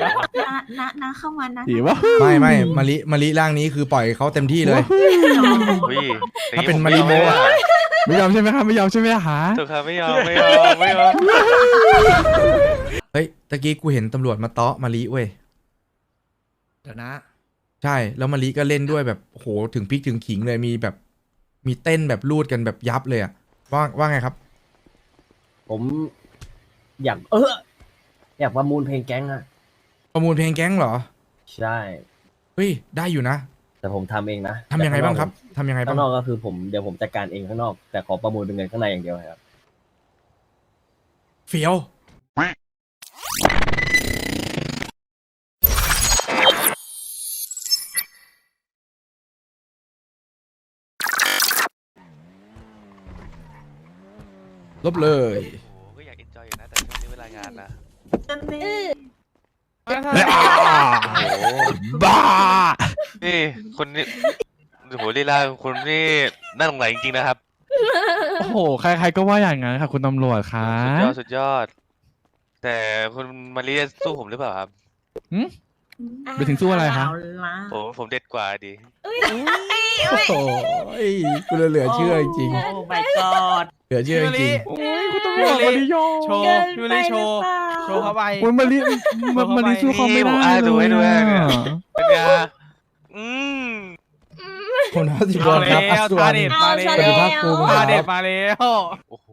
นะนะนะเข้ามานะดีวะไม่ไม่มาริมาริร่างนี้คือปล่อยเขาเต็มที่เลย อุ้ยถ้าเป็นมาริโมอะไม่ยอมใช่ไหมครับไม่ยอมใช่ไหมฮะถูกครับไม่ยอมไม่ยอมไม่ยอมเฮ้ยตะกี้กูเห็นตำรวจมาเตาะมาริเว้ยเดี๋ยวนะ ใช่แล้วมาริก็เล่นด้วยแบบโหถึงพริกถึงขิงเลยมีแบบ มีเต้นแบบรูดกันแบบยับเลยอะว่าว่าไงครับ ผม อยากเอออยากประมูลเพลงแก๊งอะ ประมูลเพลงแก๊งเหรอ ใช่ เฮ้ย ได้อยู่นะแต่ผมทำเองนะทำยังไงบ้างครับทำยังไงบ้าข้างงนอกก็คือผมเดี๋ยวผมจัดการเองข้างนอก แต่ขอประมูลเป็นเงินข้างในอย่างเดียวครับ เฟี้ยวลบเลย โอ้โหก็อยากเอนจอยอยู่นะ แต่ช่วงนี้เวลางานนะจนนี่ บ้านี่คนนี้โอ้โหลีลาคนนี่น่าหลงไหลจริงๆนะครับโอ้โห ใครๆก็ว่าอย่างนั้นค่ะคุณตำรวจคะสุดยอดสุดยอด แต่คุณมารีสู้ผมหรือเปล่าครับ ไปถึงสู้อะไรคะเอาละผมผมเด็ดกว่าดิโอ้โหกูเหลือเชื่อจริง โอ้ my god ๆเหลือเชื่อจริงโอ้ยคุณตำรวจมาริโย โชว์ยูริโชว์ โชว์เข้าไป โอ้ยมาริมามาริสู้เขาไม่ได้นี่ผมอ่านดูเลให้ยดูให้อะเนี่ยเป็นไงอืม ผมท้าสิบเอาวันครับแล้วอัศวรท่ารเด็ดมาแล้สวัสดีวครับครูท่าคเด็รัดบมาแล้วโอ้โห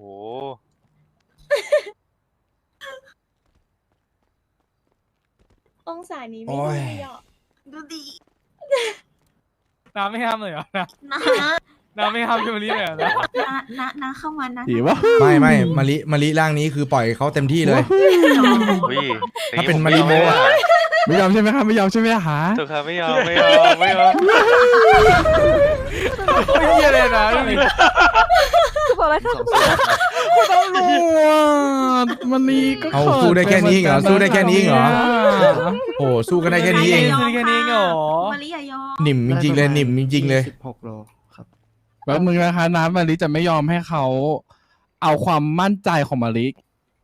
องศานี้ไม่โอ้ย ดีอะดูดิน้ำไม่ห้ามเลยเหรอนะ นะ น้ำไม่ห้ามยูริเลยเหรอนะนะนะนะเข้ามานะดีวะไม่ไม่มาริมาริร่างนี้คือปล่อยเขาเต็มที่เลย อุ้ยถ้าเป็นมาริโมอะไม่ยอมใช่ไหมครับ ไม่ยอมใช่ไหมฮะถูกครับไม่ยอมไม่ยอมไม่ยอมโอ้ยเหี้ยเลยนะยูริคือบอกเลยค่ะตำรวจมันนี่ก็เอาขินสู้ได้แค่นี้เหรอปมืกัสู้ได้แค่นี้เหรอเนี่ยโอ้สู้กันได้แค่นี้เองยมแค่นี้เหรอมาริยายอมหนิ่มจริงๆเลยหนิ่มจริงๆเลยสิบหกโล ครับแล้วมึงนะคะน้ำมาริจะไม่ยอมให้เขาเอาความมั่นใจของมาริ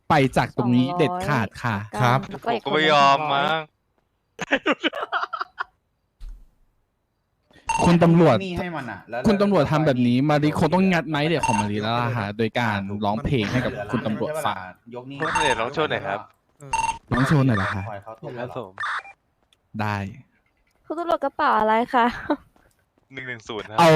ไปจากตรงนี้เด็ดขาดค่ะ ครับผมก็ไม่ยอมมั้งคุณตำรวจ นี่ให้มันอะแล้คุณตำรวจทำแบบนี้มาริคงต้องงัดไนท์เด็ดของมาริแล้วล่ะฮะโดยการร้องเพลงให้กับคุณตำรวจฟังยกนี่โทษเดี๋ยวลองโชว์หน่อยครับ ร้องโชว์หน่อยเหรอคะปล่อยเขาตกครับผม ได้ คุณตำรวจกระเป๋าอะไรคะ หนึ่งหนึ่งศูนย์ครับเอา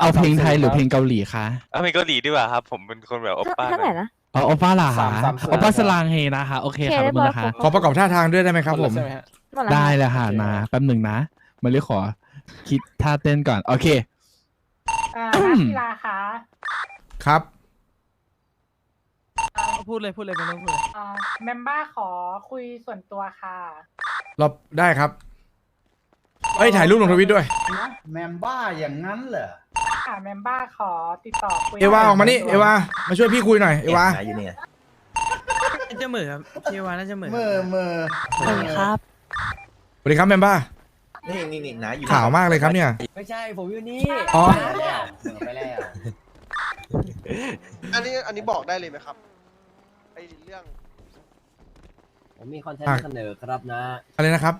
เอาเพลงไทยหรือเพลงเกาหลีคะเอาเพลงเกาหลีดีกว่าครับ ผมเป็นคนแบบโอปป้าเท่าหไหน่ร่อยนะเอาโอป้าล่ะคะโอป้าสลางเฮนะคะโอเคค่ะโอเคแป๊บนึงนะคะได้ขอประกอบท่าทางด้วยได้ไหมครับผมหมดแล้วได้เลยค่ะนะแป๊บหนึ่งนะมาริขอ คิดท่าเต้นก่อน โอเคอ่าอืมนักกีฬาคะครับพูดเลยพูดเลยไม่ต้องพูดเลยอ่าเมมเบอร์ขอคุยส่วนตัวค่ะเราได้ครับ เอ้ยถ่ายรูปลงทวิตด้วย นะแมมบ้าอย่างนั้นเหรอ ค่ะเมมเบอร์ขอติดต่อคุยเอวาออกมานี่เอวามาช่วยพี่คุยหน่อยเอวาน่าจะเหมือครับเชียวาน่าจะเหมือเมื่อเมื่อสวัสดีครับ สวัสดีครับแมมบ้านี่นี่นี่นะอยู่ข่าวมากเลยครับเนี่ยไม่ใช่ผมอยู่นี่อ๋อไปแล้วเหมือไปแล้วอันนี้อันนี้บอกได้เลยไหมครับไอเรื่องผมมีคอนเทนต์มาเสนอครับนะอะไรนะครับ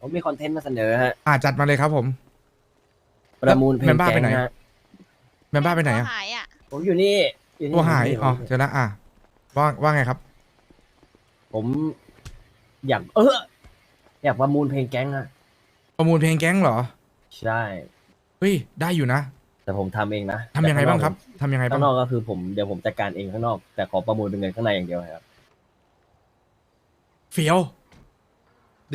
ผมมีคอนเทนต์มาเสนอฮะ อ่าจัดมาเลยครับผมประมูลเพลเมงมเบอร์แก๊ไปงไหนฮะแมมบ้าไปไหนอะหายอะผมอยู่นี่อยู่นี่ตัวหายผมอ๋อนี่เจอแล้วอะว่าว่าไงครับ ผมอยากเอออยากประมูลเพลงแก๊งอะประมูลเพลงแก๊งเหรอใช่ เฮ้ยได้อยู่นะแต่ผมทำเองนะทำยังไงบ้างครับทำยังไงบ้าข้างงนอกก็คือผมเดี๋ยวผมจัดการเองข้างนอก แต่ขอประมูลเป็นเงินข้างในอย่างเดียวครับ เฟี้ยว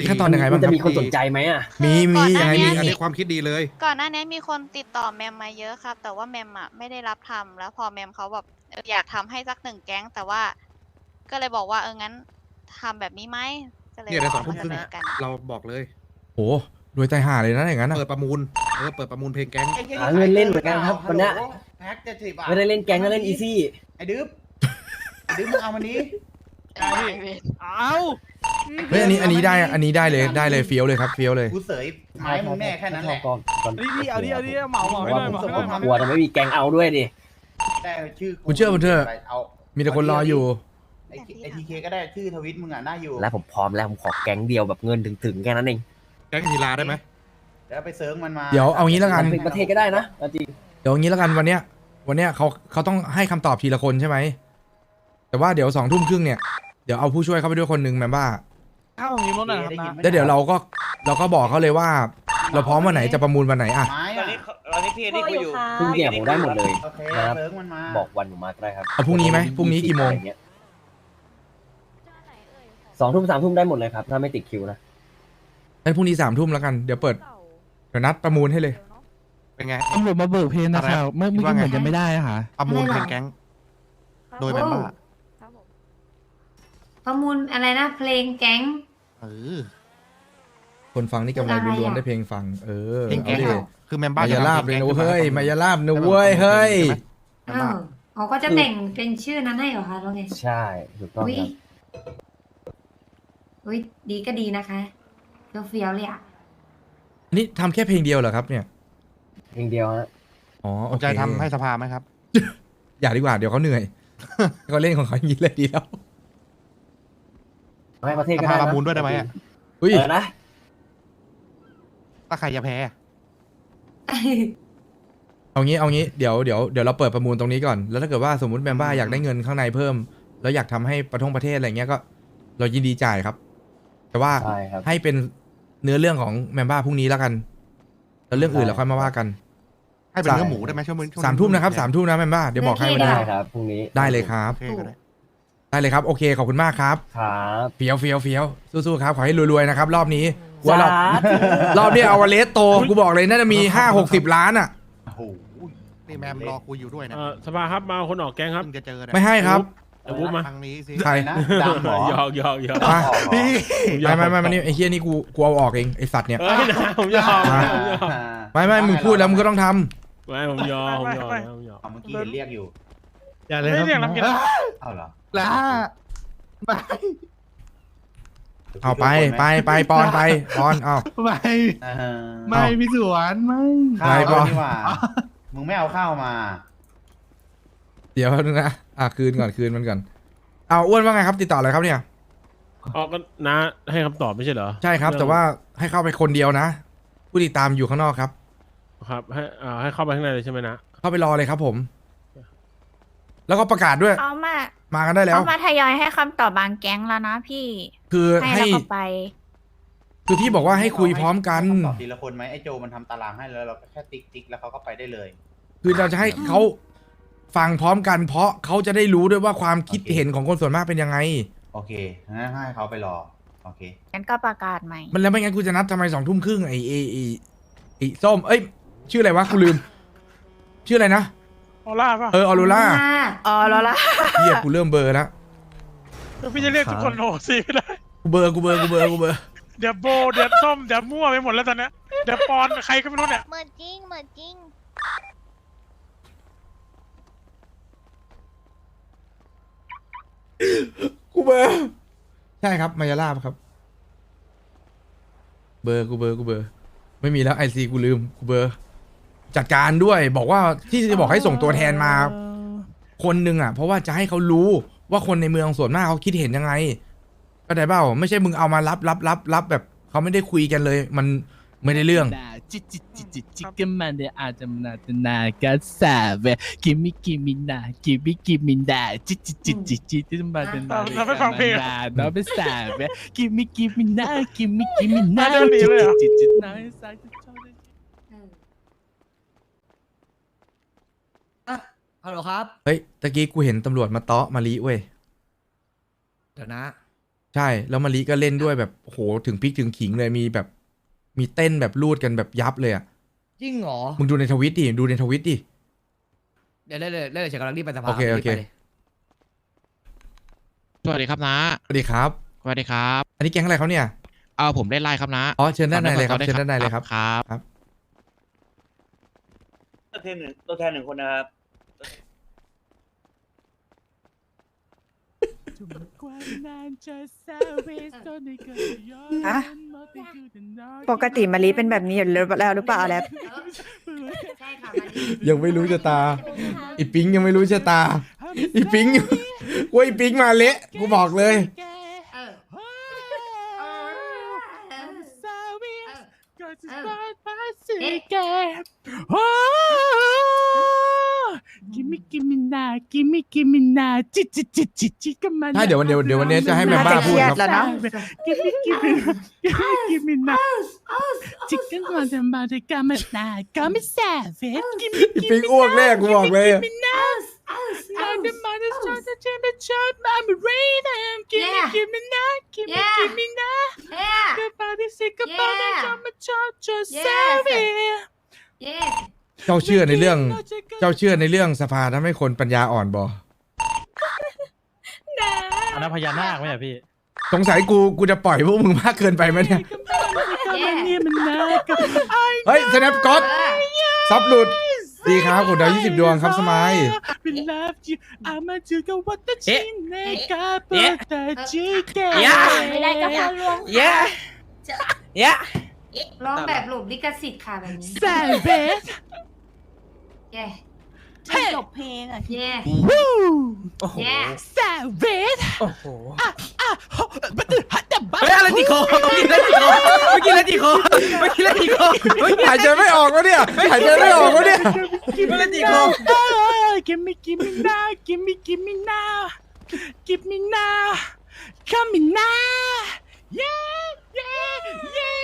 ขั้นตอนยังไงบ้างมันคจะรับมีคนสนใจไหมอะมีมียังไงมีก่อนหน้านี้อันนี้ความคิดดีเลย ก่อนหน้านี้มีคนติดต่อแมมมาเยอะครับ แต่ว่าแมมอะไม่ได้รับทำแล้วพอแมมเขาแบบเอออยากทำให้สักหนึ่งแก๊ง แต่ว่า ก็เลยบอกว่าเอองั้นทำแบบนี้ไหมก็เลยเนี่ยเดี๋ยวสองมาทุ่มครึ่งเสนอะอกัน เราบอกเลย โหรวยใจห่าเลยนะอย่างนั้นอะ เปิดประมูล เออ เปิดประมูลเพลงแก๊ง หาเงินเล่นเหมือนกันครับวันเนี้ย แพ็คเจ็ดสิบอะไม่ได้เล่นแก๊งก็เล่นอีซี่ ไอ้ดึ๊บไอ้ดึ๊บมึงเอามานี้ เอา เฮ้ยอันนี้อันนี้ได้อันนี้ได้เลยได้เลยเฟี้ยวเลยครับเฟี้ยวเลยกูเสยไม้มึงแน่แค่นั้นแหละก่อนก่อนดิพี่เอาดิเอาดิเหมาเหมาให้หน่อยเหมาให้หน่อยเหมากลัวจะไม่มีแก๊งเอาด้วยดิแต่ชื่อคุณเชื่อผมเถอะเอามีแต่คนรออยู่ไอ้ไอไอทีเคก็ได้ชื่อทวิตมึงอะน่าอยู่แล้วผมพร้อมแล้วผมขอแก๊งเดียวแบบเงินถึงๆแค่นั้นเองแก๊งทีลาได้ไหมแล้วไปเซิร์งมันมาเดี๋ยวเอางี้แล้วกันปิดประเทศก็ได้นะเอาจริงเดี๋ยวงี้แล้วกันวันเนี้ยวันเนี้ยเขาเขาต้องให้คำตอบทีละคนใช่ไหมแต่ว่าเดี๋ยวสองทุ่มครึ่งเนี่ยเดี๋ยวเอาผู้ช่วยเข้าไปด้วยคนหนึ่งแมมบ้า เอาอย่างนี้มั้งนะครับได้ยินะนไหมแล้วเดี๋ยวเราก็เราก็บอกเขาเลยว่า เราพร้อมวันไหนจะประมูลวันไหนอะไม้ตอนอะนี้ตอนนี้พี่เอ็ดดี้คุยอยู่พรุ่งนี้ผมได้หมดเลย โอเคนะครับเซิร์งมันมาบอกวันผมมาก็ได้ครับเอาพรุ่งนี้ไหมพรุ่งนี้กี่โมงอะไรเงี้ยสองทุ่มสามทุ่มได้หมดเลยครับ ถ้าไม่ติดคิวนะ งั้นพรุ่งนี้สามทุ่มแล้วกันเดี๋ยวเปิดเดี๋ยวนัดประมูลให้เลย เป็นไง ตำรวจมาเบิกเพลงนะครับเมื่อเมื่อกี้เหมือนจะไม่ได้อะค่ะประมูลเพลงแก๊ง โดยแมมบ้า ประมูลอะไรนะเพลงแก๊ง เออ คนฟังนี่กำไรอะไรล้วนอะๆได้เพลงฟัง เออเพลงเอาแก๊งดิคือแมมบ้ามายาลาบเลยนะจะทำพงแก๊งเว้ยขึ้นมายาลาบนะเว้ยเฮ้ยแมมบ้าอ๋อก็จะแต่งเป็นชื่อนั้นให้เหรอคะแล้วไงใช่ถูกต้องอุ้ยครับอุ้ยดีก็ดีนะคะเฟี้ยวๆเลยอะอันนี้ทำแค่เพลงเดียวเหรอครับเนี่ย เพลงเดียวฮะอ๋อสโอนเคใจทำให้สภาไหมครับ อย่าดีกว่าเดี๋ยวเขาเหนื่อย เขาเล่นของเขาอย่างนี้เลยดีแล้ว เอาให้ประเทศสก็ภาได้ประนะมูลด้วยได้ไหมอะอุ้ย เออนะ ถ้าใครจะแพ้เอางี้เอางี้เดี๋ยวเดี๋ยวเดี๋ยวเราเปิดประมูลตรงนี้ก่อน แล้วถ้าเกิดว่าสมมติแมมบ้าอยากได้เงินข้างในเพิ่ม แล้วอยากทำให้ประทงประเทศอะไรเงี้ยก็ เรายินดีจ่ายครับ แต่ว่าใช่ครับ ให้เป็นเนื้อเรื่องของแมมบ้าพรุ่งนี้แล้วกัน แล้วเรื่องอื่นเราค่อยมาว่ากันให้เป็นเนื้อหมูได้ไหมช่วงมื้อช่วงสามทุ่มนะครับสามทุ่มนะแมมบ้าเดี๋ยวบอกให้วันได้นี้ครับพรุ่งนี้ได้เลยครับ โอเคก็ได้ ได้เลยครับ โอเค ขอบคุณมากครับ ครับเฟี้ยวเฟี้ยวเฟี้ยวสู้ๆครับ ขอให้รวยๆนะครับ รอบนี้ว่ารอบสาธุรอบนี้เอาวาเลสโต กูบอกเลยน่าจะมีห้าหกสิบล้านอะ โอ้โหนี่แมมรอคุยอยู่ด้วยนะเออสภาครับมาเอาคนออกแก๊งครับเพิ่งจะเจอเนี่ยไม่ให้ครับเดี๋ยววุ้บมาทางนี้สิใคร นะดำเหรอหยอกหยอกหยอกมาพี่ไม่ไม่ไม่ไม่นี่ไอ้เฮียนี่กูกูเอาออกเองไอ้สัตว์เนี่ย เอ้ยนะผมยอมมาผมยอมไม่ไม่มึงพูดแล้วมึงก็ต้องทำไม่ผมยอมผมยอมผมยอมเอาเมื่อกี้เห็นเรียกอยู่ อย่าเลยครับเอาเหรอแล้วเอาไปไปไปปอนไปปอนเอา ไม่เออไม่พี่สวนไม่ ข้าวไปก่อนนี่หว่า มึงไม่เอาข้าวมา เดี๋ยวนึงนะอะคืนก่อนคืนมันก่อนเอาอ้วนว่าไงครับ ติดต่ออะไรครับเนี่ยออกก็นะให้คำตอบไม่ใช่เหรอใช่ครับ แต่ว่าให้เข้าไปคนเดียวนะ ผู้ติดตามอยู่ข้างนอกครับ ครับ ให้อ่าให้เข้าไปข้างในเลยใช่ไหมนะ เข้าไปรอเลยครับผม แล้วก็ประกาศด้วย เอามามากันได้แล้ว เอามาทยอยให้คำตอบบางแก๊งแล้วนะพี่ คือให้ให้แล้วก็ไป คือพี่บอกว่าให้คุยพร้อมกันตอบทีละคนไหมไอ้โจมันทำตารางให้แล้วเราก็แค่ติ๊กติ๊กแล้วเขาก็ไปได้เลย คือเราจะให้เขาฟังพร้อมกัน เพราะเขาจะได้รู้ด้วยว่าความคิดเห็นของคนส่วนมากเป็นยังไง โอเคงั้นให้เขาไปรอ โอเค งั้นก็ประกาศใหม่ มันแล้วไม่งั้นกูจะนัดทำไมสองทุ่มครึ่งไอ้ไอ้ไอ้ไอ้ส้มเอ้ย ชื่ออะไรวะกูลืม ชื่ออะไรนะ ออล่าป่ะเออออโรล่าอ๋อแล้วล่ะเฮียกูเริ่มเบลอร์แล้วพี่จะเรียกทุกคนโหสิไม่ได้ กูเบลอร์กูเบลอร์กูเบลอร์กูเบลอร์เดี๋ยวโบ เดี๋ยวส้ม เดี๋ยวมั่วไปหมดแล้วตอนเนี้ยเดี๋ยวปอนใครก็ไม่รู้เนี่ย เหมือนจริงเหมือนจริง กูเบลอร์ใช่ครับมายาลาบครับ เบอร์กูเบอร์กูเบอร์ไม่มีแล้วไอซีกูลืมกูเบอร์ จัดการด้วยบอกว่าที่จะบอกให้ส่งตัวแทนมา คนหนึ่งอะ เพราะว่าจะให้เขารู้ว่าคนในเมืองส่วนมากเขาคิดเห็นยังไงก็ได้เปล่าไม่ใช่มึงเอามารับรับรับรับแบบเขาไม่ได้คุยกันเลย มันไม่ได้เรื่อง จิจิจิจิจิกันมันเดอาจจะนาตนากัสซาเวกิมิกิมินากิมิกิมินาจิจิจิจิจิจิมาเดนาเราไปฟังเพลงนาเนาะไม่สาเวกิมิกิมินากิมิกิมินามาเดินหนีจิเลยเหรอจิจิจินาสายจะชอบได้ ฮัลโหลครับ เฮ้ยตะกี้กูเห็นตำรวจมาเตาะมาลีเว้ย เดี๋ยวนะ ใช่ แล้วมาลีก็เล่นด้วยแบบโอ้โหถึงพริกถึงขิงเลยมีแบบ มีเต้นแบบรูดกันแบบยับเลยอะจริงเหรอ มึงดูในทวิตดิดูในทวิตดิ เดี๋ยวเล่นเลยเล่นเลยเฉยกำลังรีบไปสภาโอเคโอเค รีบไปลยสวัสดีครับนะสวัสดีครับ สวัสดีครับอันนี้แก๊งอะไรเขาเนี่ย เออผมเล่นไลน์ครับนะอ๋อเชิญด้านในเลยครับขอเชิญด้านในเลยครับครับ ครับ ตัวแทนหนึ่งตัวแทนหนึ่งคนนะครับ ฮะปกติมารีเป็นแบบนี้อยู่แล้วหรือเปล่าแล้วใช่ค่ะยังไม่รู้ชะตา อีปิงยังไม่รู้ชะตา อีปิงกูเว้ยปิ๊งมาเละกูบอกเลย เออ Gimme gimme now gimme gimme now จิจิจิจิจิกันมาใช่เดี๋ยววันเดี๋ยวเดี๋ยววันนี้จะให้แมมบ้าพูดครับ Gimme gimme gimme gimme now จิกันมาจะมาจะกันมาหน้าก็ไม่แสบเฟส Gimme ไอ้ปิ๊งอ้วกแรกกูบอกเลยอะ gimme now I'm the mother son of Jimmy Chop I'm a raven Gimme Yeah. gimme now gimme Yeah. gimme now เฮ้ย Goodbye sick about it Yeah. I'm a chop just Yes. savvy เย้เจ้าเชื่อในเรื่อง เจ้าเชื่อในเรื่องสภาทำให้คนปัญญาอ่อนบออันนั้นพญานาคไหมอะพี่ สงสัยกูกูจะปล่อยพวกมึงมากเกินไปไหมเนี่ยเฮ้ยสแนปก็อตเออซับหลุด ดีครับคุณดาวยี่สิบดวงครับสมัย We love you I'm a to go what the เอ๊ะ chin nigga but the chicken ไม่ได้ก็พอลวงเย้เย้ร้องแบบหลบลิขสิทธิ์ค่ะแบบนี้ Savage เย้จบเพลงอะเย้ Woo โอ้โหเย้ Savage โอ้โหบัตรฮัตตบัตเฮ้ยอะไรติดคอเมื่อกี้อะไรติดคอเมื่อกี้อะไรติดคอเมื่อกี้อะไรติดคอเมื่อกี้หายใจไม่ออกวะเนี่ยหายใจไม่ออกวะเนี่ยอะไรติดคอ Give me give me now give me give me now give me now come me now yeah yeah yeah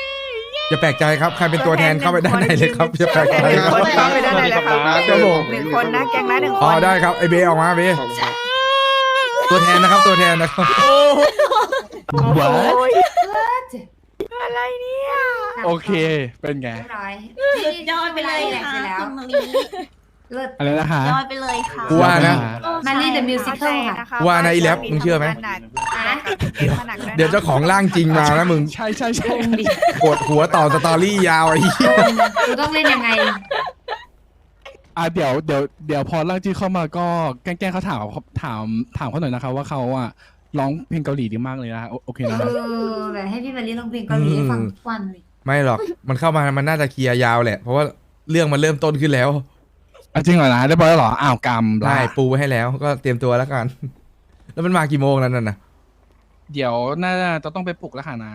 อย่าแปลกใจครับใครเป็นตัวแทนเข้าไปด้านในเลยครับอย่าแปลกใจครับเข้าไปด้านในเลยครับครับผมหนึ่งคนนะแกงละหนึ่งคอ๋อนได้ครับไอเบย์ออกมาเบย์ตัวแทนนะครับตัวแทนนะครับ What อะไรเนี่ยโอเคเป็นไงเรียบร้อยยอดไปเลยแหลกค่ะไปแล้วคุณมารีเลิศอะไรนะคะยอดไปเลยค่ะกูว่านะมารี The Musical ค่ะว่านะไอ้แรปมึงเชื่อไหมอะ เดี๋ยวเจ้าของร่างจริงมานะมึงใช่ใช่ใช่ปวดหัวต่อสตอรี่ยาวไอ้เหี้ยกูต้องเล่นยังไง อะเดี๋ยวเดี๋ยวเดี๋ยวพอร่างจีเข้ามาก็แกล้งๆเขาถามถามถามเขาหน่อยนะคะว่าเขาอะร้องเพลงเกาหลีดีมากเลยนะโอโอเคนะเออแบบให้พี่มารีลองเพลงเกาหลีให้ฟังทุกวันเลยไม่หรอกมันเข้ามามันน่าจะเคลียร์ยาวแหละ เพราะว่าเรื่องมันเริ่มต้นขึ้นแล้วอะจริงเหรอนะได้บร้อยแล้วเหรออ้าวกรรมได้ละปูไว้ให้แล้ว ก็เตรียมตัวแล้วกัน แล้วมันมากี่โมงแล้วนั่นน่ะ เดี๋ยวน่าจะต้องไปปลุกแล้วค่ะนะ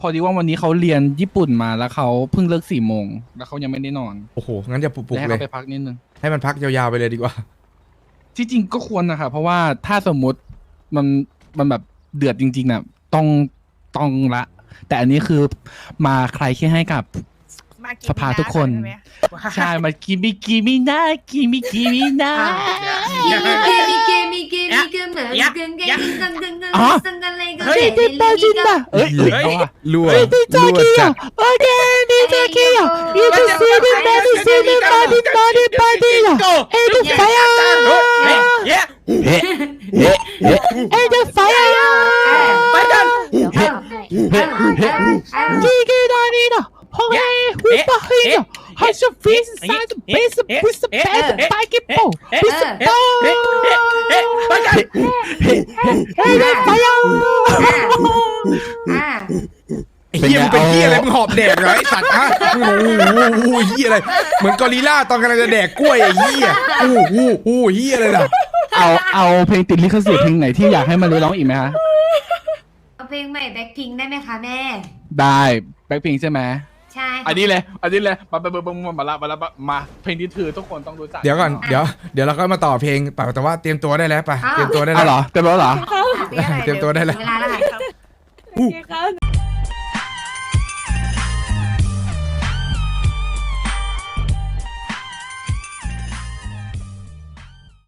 พอดีว่าวันนี้เขาเรียนญี่ปุ่นมาแล้วเขาเพิ่งเลิกสี่โมงแล้วเขายังไม่ได้นอนโอ้โห งั้นจะปลุกให้ๆเลยเขาไปพักนิดนึง ให้มันพักยาวๆไปเลยดีกว่า ที่จริงก็ควรนะคะเพราะว่าถ้าสมมุติมันมันแบบเดือดจริงๆน่ะต้องต้องละ แต่อันนี้คือมาใครแค่ให้กับมากิสภาทุกคนใช่ไหมใช่มากิมิกิมินะกิมิกิมินะเกมีเกมีเกมีเกมเหมือนเก มเกมกังกังกังอ๋อกังกังอะไรกันเฮ้ยจินตาจินตาเอ้ยเฮ้ยเอาอะรั่วเฮ้ยจินตารั่วเกียจัดโอเคจินตาเกียอีทูซีดิบาดิซีดิบาดิบาดิบาดิเอ็ดไฟร์เย้เฮ้เฮ้เฮ้เอ็ดไฟร์ไปกันเฮ้เฮ้เฮ้จิกดานีนะฮงเฮฮุปะฮินะฮัชฟิสซาดเบสพิสเปสไปกิโปพิสโปไปกันเอ็ดไฟร์อ่าไอ้เฮียมึงเป็นเฮียอะไรมึงหอบแดกเหรอไอ้สัตว์ฮะโอ้โหโอ้โหเฮียอะไรเหมือนกอริลล่าตอนกำลังจะแดกกล้วยไอ้เฮียโอ้โหโอ้โหเฮียอะไรล่ะเอาเอาเพลงติดลิขสิทธิ์เพลงไหนที่อยากให้มารีร้องอีกไหมฮะเอาเพลงใหม่แบ็คพิงได้ไหมคะแม่ ได้แบ็คพิงใช่ไหม ใช่อันนี้เลยอันนี้เลยมามามามามาละมาละมา เพลงที่ถือทุกคนต้องรู้จักเดี๋ยวก่อน เดี๋ยว เดี๋ยวเราก็มาต่อเพลงป่แต่ว่าเตรียมตัวได้แล้วป่ะ เตรียมตัวได้แล้วเหรอ เตรียมตัวเหรอ เตรียมตัวได้แล้ว เวลาแล้วค่ะ โอเคครับ